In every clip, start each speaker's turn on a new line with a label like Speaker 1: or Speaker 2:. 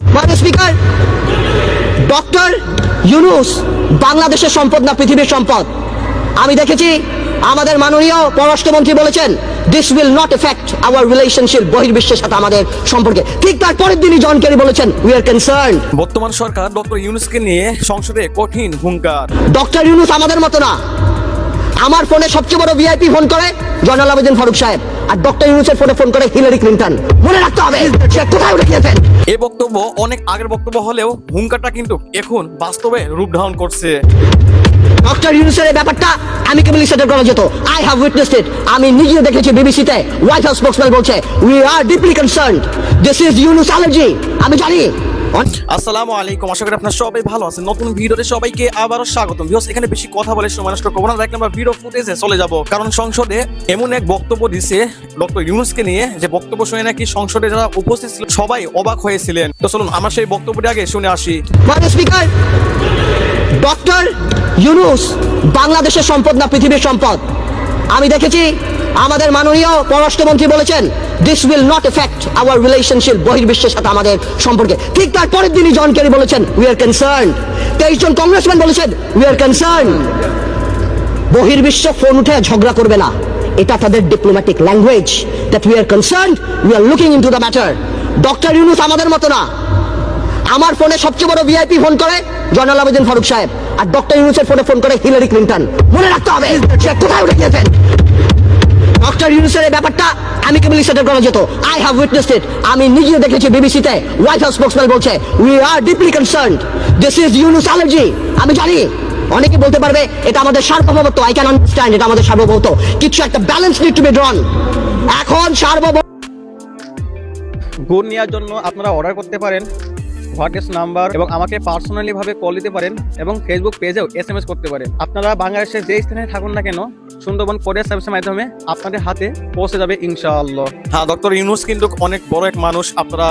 Speaker 1: মাননীয় speaker doctor Yunus বাংলাদেশের সম্পদ না পৃথিবীর সম্পদ? আমি দেখেছি আমাদের মাননীয় পররাষ্ট্রমন্ত্রী বলেছেন this will not effect our relationship বহির্বিশ্বের সাথে আমাদের সম্পর্কে। ঠিক তার পরের দিনই জন কেরি বলেছেন উই আর কনসার্ন
Speaker 2: বর্তমান সরকার ডক্টর ইউনুসকে নিয়ে সংসদে কঠিন হুঙ্কার।
Speaker 1: ডক্টর ইউনুস আমাদের মতো না। আমার ফোনে সবচেয়ে বড় ভিআইপি ফোন করে জয়নাল আবেদিন ফারুক সাহেব আর ডক্টর ইউনুসের ফোনে ফোন করে হিলারি ক্লিন্টন। মনে রাখতে হবে সে কোথায় উঠে গিয়েছেন?
Speaker 2: এই বক্তব্য অনেক আগের বক্তব্য হলেও হুঙ্কারটা কিন্তু এখন বাস্তবে রূপ ধারণ করছে।
Speaker 1: ডক্টর ইউনুসের এই ব্যাপারটা আমি কেবলই সেটেল করা যেত। আই হ্যাভ উইটনেসড ইট আমি নিজে দেখেছি বিবিসিতে। হোয়াইট হাউস স্পোক্সম্যান বলছে we are deeply concerned this is Yunus allergy আমি জানি
Speaker 2: আসসালামু আলাইকুম আশা করি আপনার সবাই ভালো আছেন নতুন ভিডিওতে সবাইকে আবারও স্বাগতম ভিউস এখানে বেশি কথা বলে সময় নষ্ট করব না দেখলে আমরা ভিডিও ফুটেজে চলে যাব কারণ সংসদে এমন এক বক্তব্য দিছে ডক্টর ইউনুসকে নিয়ে যে বক্তব্য শুনে নাকি সংসদে যারা উপস্থিত ছিল সবাই অবাক হয়েছিলেন তো চলুন আমরা সেই বক্তব্যটি আগে শুনে আসি
Speaker 1: স্পিকার ডক্টর ইউনুস বাংলাদেশের সম্পদ না পৃথিবীর সম্পদ? আমি দেখেছি আমাদের মাননীয় পররাষ্ট্রমন্ত্রী বলেছেন this will not affect our relationship বহির্বিশ্বের সাথে আমাদের সম্পর্কে। ঠিক তার পরের দিনই জন কেরি বলেছেন উই আর কনসার্ন তেইশ জন কংগ্রেসম্যান বলেছেন উই আর কনসার্ন বহির্বিশ্ব ফোন উঠে ঝগড়া করবে না। এটা তাদের diplomatic language that we are concern we are looking into the matter doctor Yunus আমাদের মতো না। আমার ফোনে সবচেয়ে বড় ভিআইপি ফোন করে জয়নাল আবেদিন ফারুক সাহেব, আর ডক্টর ইউনুসের ফোনে ফোন করে হিলারি ক্লিন্টন। মনে রাখতে হবে, কোথায় উঠে গিয়েছেন? ডক্টর ইউনুসের ব্যাপারটা আমি সেটেল করা যেত। আই হ্যাভ উইটনেসড ইট আমি নিজে দেখেছি বিবিসিতে হোয়াইট হাউস স্পোক্সম্যান বলছে we are deeply concerned this is Yunus allergy আমি জানি। অনেকে বলতে পারবে, এটা আমাদের সার্বভৌমত্ব। আই ক্যান আন্ডারস্ট্যান্ড এটা আমাদের সার্বভৌমত্ব। কিছু একটা balance need to be drawn এখন সার্বভৌম
Speaker 3: গুড় নেওয়ার জন্য আপনারা অর্ডার করতে পারেন। হোয়াটস নাম্বার এবং আমাকে পার্সোনালি ভাবে কল দিতে পারেন এবং ফেসবুক পেজেও এস এম এস করতে পারেন। আপনারা বাংলাদেশের যে স্থানে থাকুন না কেন, সুন্দরবন কোরিয়ার সার্ভিসের মাধ্যমে আপনাদের হাতে পৌঁছে যাবে ইনশাআল্লাহ।
Speaker 2: হ্যাঁ ডক্টর ইউনুস কিন্তু অনেক বড় এক মানুষ। আপনারা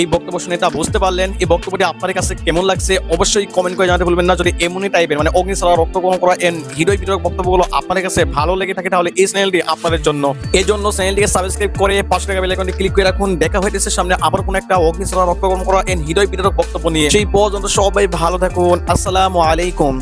Speaker 2: এই বক্তব্য শুনে তা বুঝতে পারলেন। এই বক্তব্যটি আপনার কাছে কেমন লাগছে অবশ্যই কমেন্ট করে জানাতে ভুলবেন না। যদি এমনই টাইপের মানে অগ্নিশালা রক্তগ্রহণ করা এন হৃদয় বিতরক বক্তব্যগুলো আপনার কাছে ভালো লেগে থাকে, তাহলে এই চ্যানেলটি আপনাদের জন্য। এই জন্য চ্যানেলটিকে সাবস্ক্রাইব করে পাঁচশো টাকা বেল আইকনটি ক্লিক করে রাখুন। দেখা হইতেছে সামনে আবার কোন একটা অগ্নিশালা রক্তগ্রহণ করা এন হৃদয় বিতরক বক্তব্য নিয়ে। সেই পর্যন্ত সবাই ভালো থাকুন। আসসালামু আলাইকুম।